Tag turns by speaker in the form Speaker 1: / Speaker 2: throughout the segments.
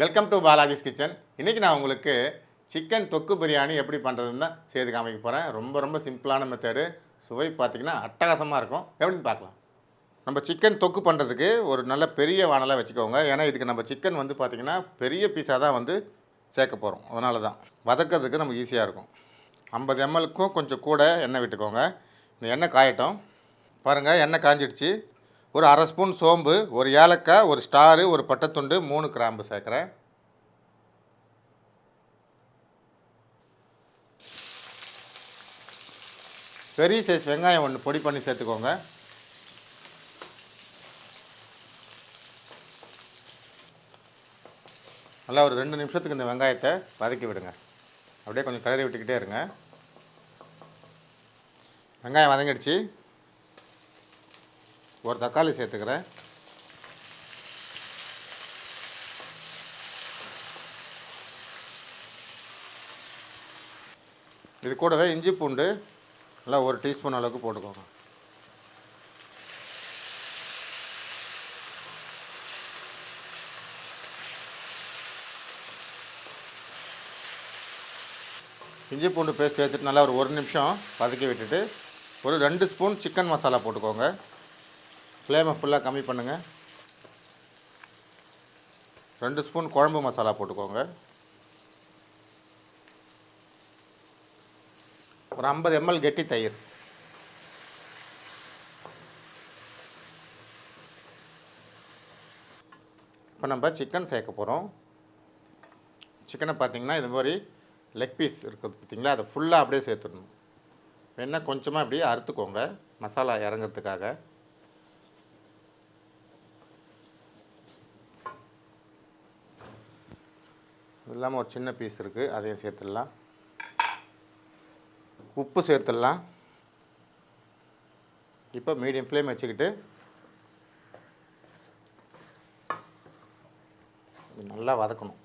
Speaker 1: Welcome to Balaji's kitchen இன்றைக்கி நான் உங்களுக்கு சிக்கன் தொக்கு பிரியாணி எப்படி பண்ணுறதுன்னு தான் செய்து காமிக்க போகிறேன் ரொம்ப ரொம்ப சிம்பிளான மெத்தேடு சுவை பார்த்திங்கன்னா அட்டகாசமாக இருக்கும். எப்படின்னு பார்க்கலாம். நம்ம சிக்கன் தொக்கு பண்ணுறதுக்கு ஒரு நல்ல பெரிய வானலாக வச்சுக்கோங்க. ஏன்னா இதுக்கு நம்ம சிக்கன் வந்து பார்த்திங்கன்னா பெரிய பீஸாக தான் வந்து சேர்க்க போகிறோம் அதனால தான். வதக்கிறதுக்கு நமக்கு ஈஸியாக இருக்கும். ஐம்பது எம்எல்க்கும் கொஞ்சம் கூட எண்ணெய் விட்டுக்கோங்க. இந்த எண்ணெய் காயட்டும். பாருங்கள் எண்ணெய் காஞ்சிடுச்சு. ஒரு அரை ஸ்பூன் சோம்பு ஒரு ஏலக்காய் ஒரு ஸ்டாரு ஒரு பட்டைத்துண்டு மூணு கிராம்பு சேர்க்குறேன். பெரிய சைஸ் வெங்காயம் ஒன்று பொடி பண்ணி சேர்த்துக்கோங்க. நல்லா ஒரு ரெண்டு நிமிஷத்துக்கு இந்த வெங்காயத்தை வதக்கி விடுங்க. அப்படியே கொஞ்சம் கிளறி விட்டுக்கிட்டே இருங்க. வெங்காயம் வதங்கிடுச்சு. ஒரு தக்காளி சேர்த்துக்கிறேன். இது கூடவே இஞ்சி பூண்டு நல்லா ஒரு டீஸ்பூன் அளவுக்கு போட்டுக்கோங்க. இஞ்சி பூண்டு பேஸ்ட் சேர்த்துட்டு நல்லா ஒரு ஒரு நிமிஷம் வதக்கி விட்டுட்டு ஒரு ரெண்டு ஸ்பூன் சிக்கன் மசாலா போட்டுக்கோங்க. ஃப்ளேமை ஃபுல்லாக கம்மி பண்ணுங்கள் ரெண்டு ஸ்பூன் குழம்பு மசாலா போட்டுக்கோங்க. ஒரு ஐம்பது எம்எல் கெட்டி தயிர். இப்போ நம்ம சிக்கன் சேர்க்க போகிறோம் சிக்கனை பார்த்தீங்கன்னா இது மாதிரி லெக் பீஸ் இருக்குது பார்த்தீங்களா? அதை ஃபுல்லாக அப்படியே சேர்த்துடணும். வேணால் கொஞ்சமாக அப்படியே அறுத்துக்கோங்க மசாலா இறங்கிறதுக்காக. இல்லாமல் ஒரு சின்ன பீஸ் இருக்குது அதையும் சேர்த்துடலாம். உப்பு சேர்த்துடலாம். இப்போ மீடியம் ஃப்ளேம் வச்சுக்கிட்டு நல்லா வதக்கணும்.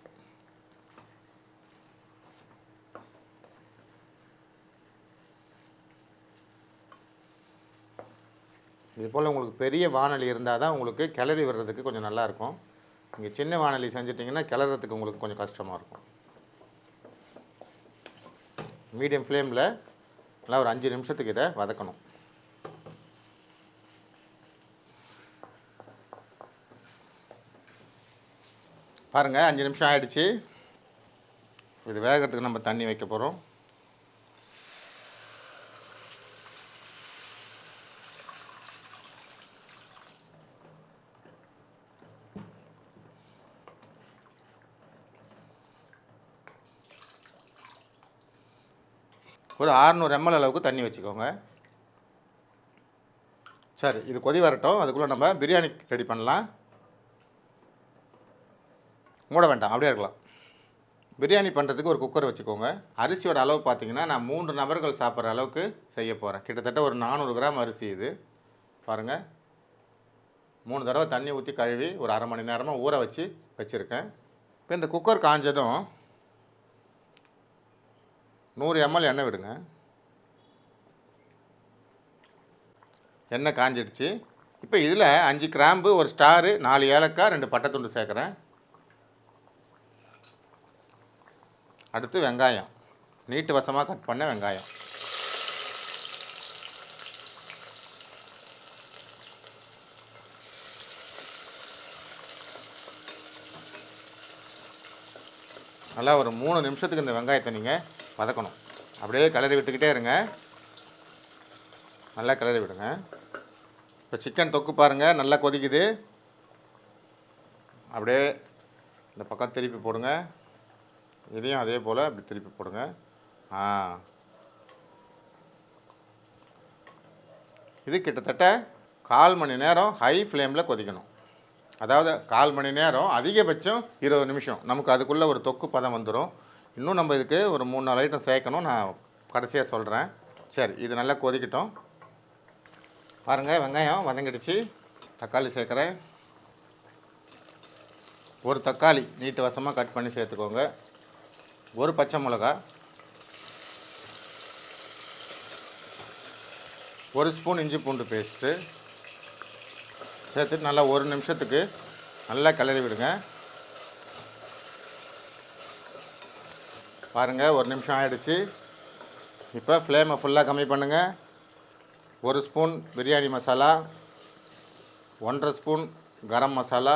Speaker 1: இது போல் உங்களுக்கு பெரிய வானொலி இருந்தால் தான் உங்களுக்கு கிளறி வர்றதுக்கு கொஞ்சம் நல்லாயிருக்கும் நீங்கள் சின்ன வானொலி செஞ்சிட்டிங்கன்னா கிளறதுக்கு உங்களுக்கு கொஞ்சம் கஷ்டமாக இருக்கும். மீடியம் ஃப்ளேமில் நல்லா ஒரு அஞ்சு நிமிஷத்துக்கு இதை வதக்கணும். பாருங்கள் அஞ்சு நிமிஷம் ஆகிடுச்சி இது வேகிறதுக்கு நம்ம தண்ணி வைக்க போகிறோம் ஒரு 600 எம்எல் அளவுக்கு தண்ணி வச்சுக்கோங்க. சரி இது கொதி வரட்டும். அதுக்குள்ளே நம்ம பிரியாணி ரெடி பண்ணலாம். மூட வேண்டாம் அப்படியே இருக்கலாம். பிரியாணி பண்ணுறதுக்கு ஒரு குக்கர் வச்சுக்கோங்க. அரிசியோட அளவு பார்த்தீங்கன்னா நான் மூன்று நபர்கள் சாப்பிட்ற அளவுக்கு செய்ய போகிறேன் கிட்டத்தட்ட ஒரு நானூறு கிராம் அரிசி இது. பாருங்கள் மூணு தடவை தண்ணி ஊற்றி கழுவி ஒரு அரை மணி நேரமாக ஊற வச்சு வச்சுருக்கேன். இப்போ இந்த குக்கர் காஞ்சதும் நூறு எம்எல் எண்ணெய் விடுங்க. எண்ணெய் காஞ்சிடுச்சு. இப்போ இதில் அஞ்சு கிராம்பு ஒரு ஸ்டாரு நாலு ஏலக்காய் ரெண்டு பட்டைத்துண்டு சேர்க்குறேன். அடுத்து வெங்காயம். நீட்டு வசமாக கட் பண்ண வெங்காயம். நல்லா ஒரு மூணு நிமிஷத்துக்கு இந்த வெங்காயத்தை நீங்கள் வதக்கணும். அப்படியே கிளறி விட்டுக்கிட்டே இருங்க. நல்லா கிளறி விடுங்க. இப்போ சிக்கன் தொக்கு பாருங்கள் நல்லா கொதிக்குது. அப்படியே இந்த பக்கம் திருப்பி போடுங்க. இதையும் அதே போல் அப்படி திருப்பி போடுங்க. ஆ. இது கிட்டத்தட்ட கால் மணி நேரம் ஹை ஃப்ளேமில் கொதிக்கணும். அதாவது கால் மணி நேரம் அதிகபட்சம் இருபது நிமிஷம். நமக்கு அதுக்குள்ளே ஒரு தொக்கு பதம் வந்துடும் இன்னும் நம்ம இதுக்கு ஒரு மூணு நாலு ஐட்டம் சேர்க்கணும். நான் கடைசியாக சொல்கிறேன் சரி இது நல்லா கொதிக்கட்டும். பாருங்கள் வெங்காயம் வதங்கிடுச்சு. தக்காளி சேர்க்குறேன். ஒரு தக்காளி நீட்டு வசமாக கட் பண்ணி சேர்த்துக்கோங்க. ஒரு பச்சை மிளகா ஒரு ஸ்பூன் இஞ்சி பூண்டு பேஸ்ட்டு. சேர்த்துட்டு நல்லா ஒரு நிமிஷத்துக்கு நல்லா கிளறி விடுங்க. பாருங்கள் ஒரு நிமிஷம் ஆகிடுச்சு இப்போ ஃப்ளேமை ஃபுல்லாக கம்மி பண்ணுங்கள் ஒரு ஸ்பூன் பிரியாணி மசாலா ஒன்றரை ஸ்பூன் கரம் மசாலா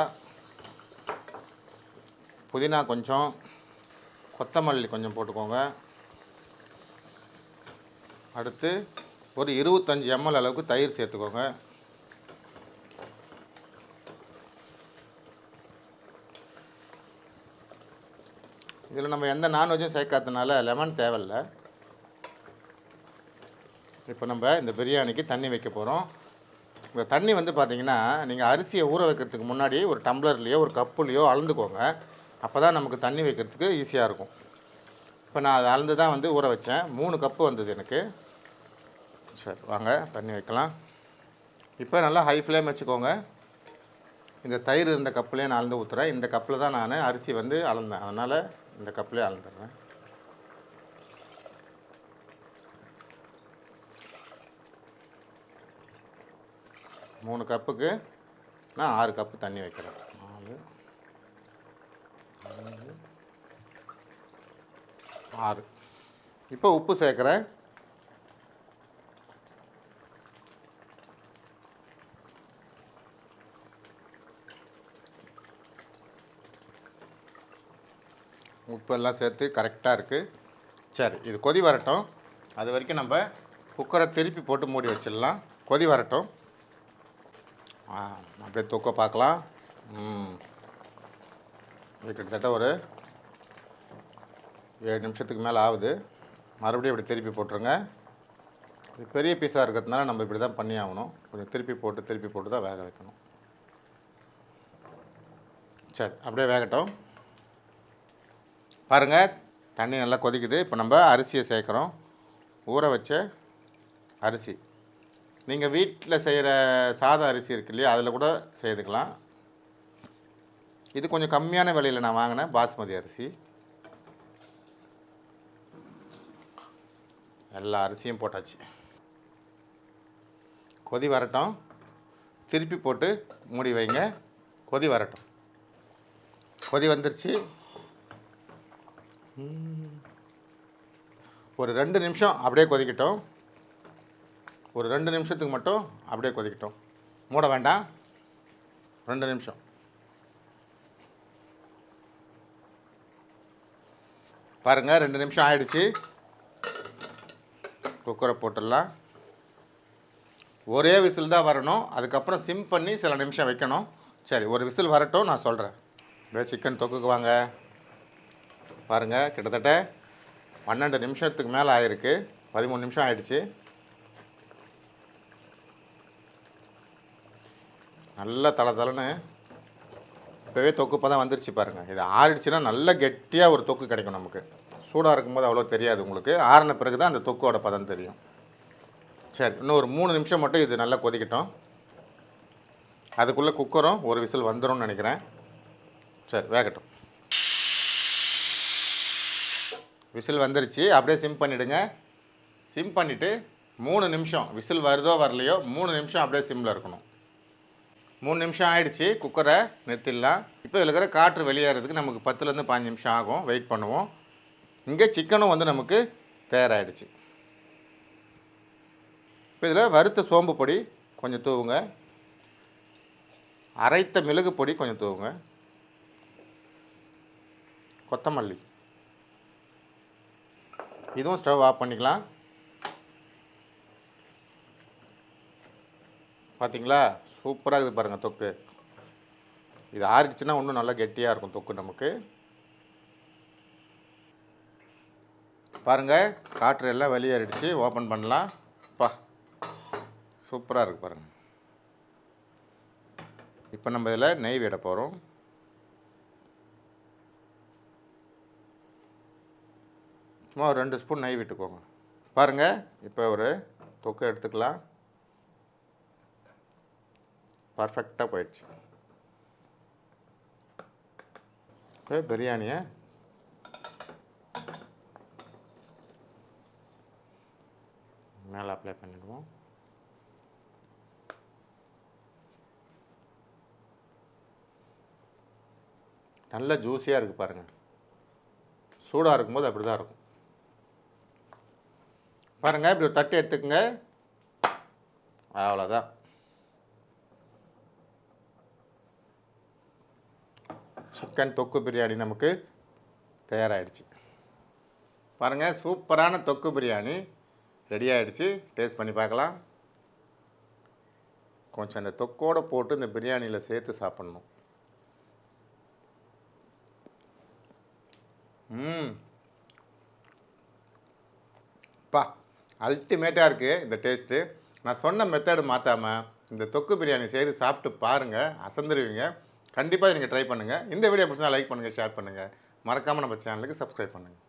Speaker 1: புதினா கொஞ்சம் கொத்தமல்லி கொஞ்சம் போட்டுக்கோங்க. அடுத்து ஒரு இருபத்தஞ்சி எம்எல் அளவுக்கு தயிர் சேர்த்துக்கோங்க. இதில் நம்ம எந்த நான்வெஜ்ஜும் சேர்க்காதனால லெமன் தேவையில்ல. இப்போ நம்ம இந்த பிரியாணிக்கு தண்ணி வைக்க போகிறோம். இந்த தண்ணி வந்து பார்த்திங்கன்னா நீங்கள் அரிசியை ஊற வைக்கிறதுக்கு முன்னாடி ஒரு டம்ளர்லேயோ ஒரு கப்புலேயோ அளந்துக்கோங்க. அப்போ தான் நமக்கு தண்ணி வைக்கிறதுக்கு ஈஸியாக இருக்கும். இப்போ நான் அதை அளந்து தான் வந்து ஊற வச்சேன். மூணு கப்பு வந்தது எனக்கு. சரி வாங்க தண்ணி வைக்கலாம். இப்போ நல்லா ஹை ஃப்ளேம் வச்சுக்கோங்க. இந்த தயிர் இருந்த கப்புலேயே நான் அளந்து ஊற்றுறேன் இந்த கப்பில் தான் நான் அரிசி வந்து அளந்தேன். அதனால் இந்த கப்பிலே அளந்துடுறேன் மூணு கப்புக்கு நான் ஆறு கப்பு தண்ணி வைக்கிறேன். நாலு ஆறு. இப்போ உப்பு சேர்க்குறேன். உப்பெல்லாம் சேர்த்து கரெக்டாக இருக்குது சரி இது கொதி வரட்டும். அது வரைக்கும் நம்ம குக்கரை திருப்பி போட்டு மூடி வச்சிடலாம். கொதி வரட்டும். அப்படியே தொக்க பார்க்கலாம். இது கிட்டத்தட்ட ஒரு ஏழு நிமிஷத்துக்கு மேலே ஆகுது. மறுபடியும் இப்படி திருப்பி போட்டுருங்க. இது பெரிய பீஸாக இருக்கிறதுனால நம்ம இப்படி தான் பண்ணி ஆகணும். கொஞ்சம் திருப்பி போட்டு திருப்பி போட்டு தான் வேக வைக்கணும். சரி அப்படியே வேகட்டும். பாருங்கள் தண்ணி நல்லா கொதிக்குது. இப்போ நம்ம அரிசியை சேர்க்குறோம். ஊற வச்ச அரிசி. நீங்கள் வீட்டில் செய்கிற சாதா அரிசி இருக்கு இல்லையா அதில் கூட செய்துக்கலாம் இது கொஞ்சம் கம்மியான விலையில் நான் வாங்கினேன் பாஸ்மதி அரிசி. எல்லா அரிசியும் போட்டாச்சு. கொதி வரட்டும். திருப்பி போட்டு மூடி வைங்க. கொதி வரட்டும். கொதி வந்துருச்சு. ஒரு ரெண்டு நிமிஷம் அப்படியே கொதிக்கட்டும். ஒரு ரெண்டு நிமிஷத்துக்கு மட்டும் அப்படியே கொதிக்கட்டும். மூட வேண்டாம். ரெண்டு நிமிஷம். பாருங்கள் ரெண்டு நிமிஷம் ஆயிடுச்சு. குக்கரை போட்டுடலாம். ஒரே விசில் தான் வரணும். அதுக்கப்புறம் சிம் பண்ணி சில நிமிஷம் வைக்கணும். சரி ஒரு விசில் வரட்டும் நான் சொல்கிறேன் அப்படியே சிக்கன் தொக்குக்கு வாங்க. பாருங்கள் கிட்டத்தட்ட பன்னெண்டு நிமிஷத்துக்கு மேலே ஆயிருக்கு. பதிமூணு நிமிஷம் ஆயிடுச்சு. நல்ல தலை தலைன்னு இப்போவே தொக்கு தான் வந்துருச்சு பாருங்கள் இது ஆறிடுச்சுன்னா நல்ல கெட்டியாக ஒரு தொக்கு கிடைக்கும் நமக்கு. சூடாக இருக்கும்போது அவ்வளோ தெரியாது உங்களுக்கு. ஆறின பிறகு தான் அந்த தொக்கோட பதம் தெரியும். சரி இன்னும் ஒரு மூணு நிமிஷம் மட்டும் இது நல்லா கொதிக்கட்டும். அதுக்குள்ளே குக்கரும் ஒரு விசில் வந்துரும்னு நினைக்கிறேன். சரி வேகட்டும். விசில் வந்துருச்சு. அப்படியே சிம் பண்ணிவிடுங்க சிம் பண்ணிவிட்டு மூணு நிமிஷம். விசில் வருதோ வரலையோ மூணு நிமிஷம் அப்படியே சிம்மில் இருக்கணும். மூணு நிமிஷம் ஆயிடுச்சு. குக்கரை நிறுத்திடலாம். இப்போ இதில் இருக்கிற காற்று வெளியேறதுக்கு நமக்கு பத்துலேருந்து பாஞ்சு நிமிஷம் ஆகும். வெயிட் பண்ணுவோம். இங்கே சிக்கனும் வந்து நமக்கு தயாராகிடுச்சு இப்போ இதில் வறுத்த சோம்பு பொடி கொஞ்சம் தூவுங்க. அரைத்த மிளகு பொடி கொஞ்சம் தூவுங்க. கொத்தமல்லி. இதுவும் ஸ்டவ் ஆஃப் பண்ணிக்கலாம். பார்த்தீங்களா சூப்பராக இருக்குது பாருங்கள் தொக்கு. இது ஆறிடுச்சுன்னா இன்னும் நல்லா கெட்டியாக இருக்கும் தொக்கு நமக்கு. பாருங்கள் காற்று எல்லாம் வெளியேறிடுச்சு ஓப்பன் பண்ணலாம். பா. சூப்பராக இருக்குது பாருங்கள் இப்போ நம்ம இதில் நெய் விட போகிறோம் சும்மா ஒரு ரெண்டு ஸ்பூன் நெய் விட்டுக்கோங்க. பாருங்கள் இப்போ ஒரு தொக்கு எடுத்துக்கலாம். பர்ஃபெக்டாக போயிடுச்சு. இப்போ பிரியாணியை. மேலே அப்ளை பண்ணிடுவோம். நல்ல ஜூஸியாக இருக்குது பாருங்கள் சூடாக இருக்கும்போது அப்படி தான் இருக்கும். பாருங்கள் இப்படி ஒரு தட்டு எடுத்துக்கோங்க. அவ்வளோதான் சிக்கன் தொக்கு பிரியாணி நமக்கு தயாராகிடுச்சு பாருங்கள் சூப்பரான தொக்கு பிரியாணி ரெடி ஆகிடுச்சு டேஸ்ட் பண்ணி பார்க்கலாம். கொஞ்சம் அந்த தொக்கோடு போட்டு இந்த பிரியாணியில் சேர்த்து சாப்பிட்ணும். ம். பா. அல்டிமேட்டாக இருக்குது இந்த டேஸ்ட்டு நான் சொன்ன மெத்தடு மாற்றாமல் இந்த தொக்கு பிரியாணி செய்து சாப்பிட்டு பாருங்கள் அசந்துருவீங்க. கண்டிப்பாக நீங்கள் ட்ரை பண்ணுங்கள் இந்த வீடியோ பிடிச்சா லைக் பண்ணுங்கள் ஷேர் பண்ணுங்கள் மறக்காமல் நம்ம சேனலுக்கு சப்ஸ்கிரைப் பண்ணுங்கள்